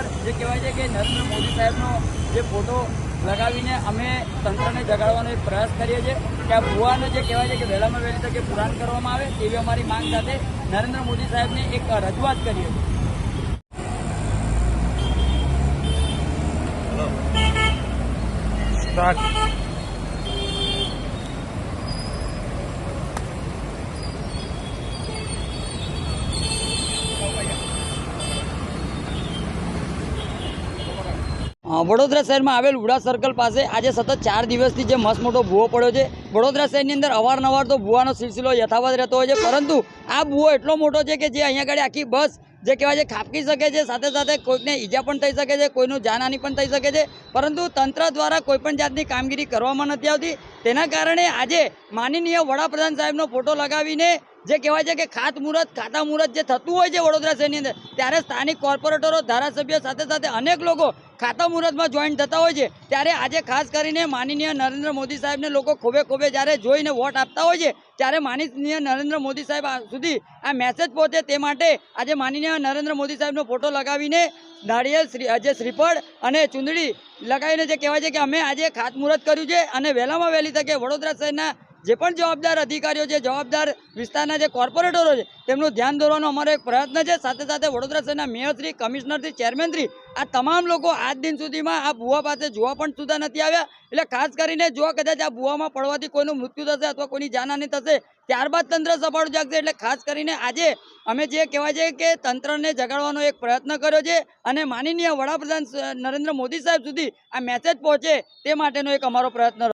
અંદર જે કહેવાય છે કે નરેન્દ્ર મોદી સાહેબનો જે ફોટો લગાવીને અમે તંત્રને જગાડવાનો પ્રયાસ કરીએ છીએ કે આ ભુવાનો જે કહેવાય છે કે વહેલામાં વહેલી તકે પુરાણ કરવામાં આવે તેવી અમારી માંગ સાથે નરેન્દ્ર મોદી સાહેબને એક રજૂઆત કરીએ છીએ Start. વડોદરા શહેરમાં આવેલ ઉડા સર્કલ પાસે આજે સતત ચાર દિવસથી જે મસ્ત મોટો ભૂવો પડ્યો છે. વડોદરા શહેરની અંદર અવારનવાર તો ભૂવાનો સિલસિલો યથાવત રહેતો હોય છે, પરંતુ આ ભૂવો એટલો મોટો છે કે જે અહીંયા આગળ આખી બસ જે કહેવાય છે, ખાપકી શકે છે, સાથે સાથે કોઈકને ઈજા પણ થઈ શકે છે, કોઈનું જાનહાની પણ થઈ શકે છે. પરંતુ તંત્ર દ્વારા કોઈપણ જાતની કામગીરી કરવામાં નથી આવતી. તેના કારણે આજે માનનીય વડાપ્રધાન સાહેબનો ફોટો લગાવીને જે કહેવાય છે કે ખાત મુહૂર્ત, ખાતા મુહૂર્ત જે થતું હોય છે વડોદરા શહેરની અંદર, ત્યારે સ્થાનિક કોર્પોરેટરો, ધારાસભ્ય સાથે સાથે અનેક લોકો ખાતા મુહૂર્તમાં જોઈન થતા હોય છે. ત્યારે આજે ખાસ કરીને માનનીય નરેન્દ્ર મોદી સાહેબને લોકો ખોબે ખોબે જ્યારે જોઈને વોટ આપતા હોય છે, ત્યારે માનનીય નરેન્દ્ર મોદી સાહેબ સુધી આ મેસેજ પહોંચે તે માટે આજે માનનીય નરેન્દ્ર મોદી સાહેબનો ફોટો લગાવીને નાળિયેર શ્રી જે શ્રીફળ અને ચુંદડી લગાવીને જે કહેવાય છે કે અમે આજે ખાતમુહૂર્ત કર્યું છે અને વહેલામાં વહેલી તકે વડોદરા શહેરના જે પણ જવાબદાર અધિકારીઓ છે, જવાબદાર વિસ્તારના જે કોર્પોરેટરો છે, તેમનું ધ્યાન દોરવાનો અમારો એક પ્રયત્ન છે. સાથે સાથે વડોદરા શહેરના મેયરશ્રી કમિશનરશ્રી ચેરમેનશ્રી આ તમામ લોકો આજ દિન સુધીમાં આ ભૂવા પાસે જોવા પણ સુધા નથી આવ્યા. એટલે ખાસ કરીને જો કદાચ આ ભૂવામાં પડવાથી કોઈનું મૃત્યુ થશે અથવા કોઈની જાનહાની થશે, ત્યારબાદ તંત્ર સફળ જાગશે. એટલે ખાસ કરીને આજે અમે જે કહેવાય છે કે તંત્રને જગાડવાનો એક પ્રયત્ન કર્યો છે અને માનનીય વડાપ્રધાન નરેન્દ્ર મોદી સાહેબ સુધી આ મેસેજ પહોંચે તે માટેનો એક અમારો પ્રયત્ન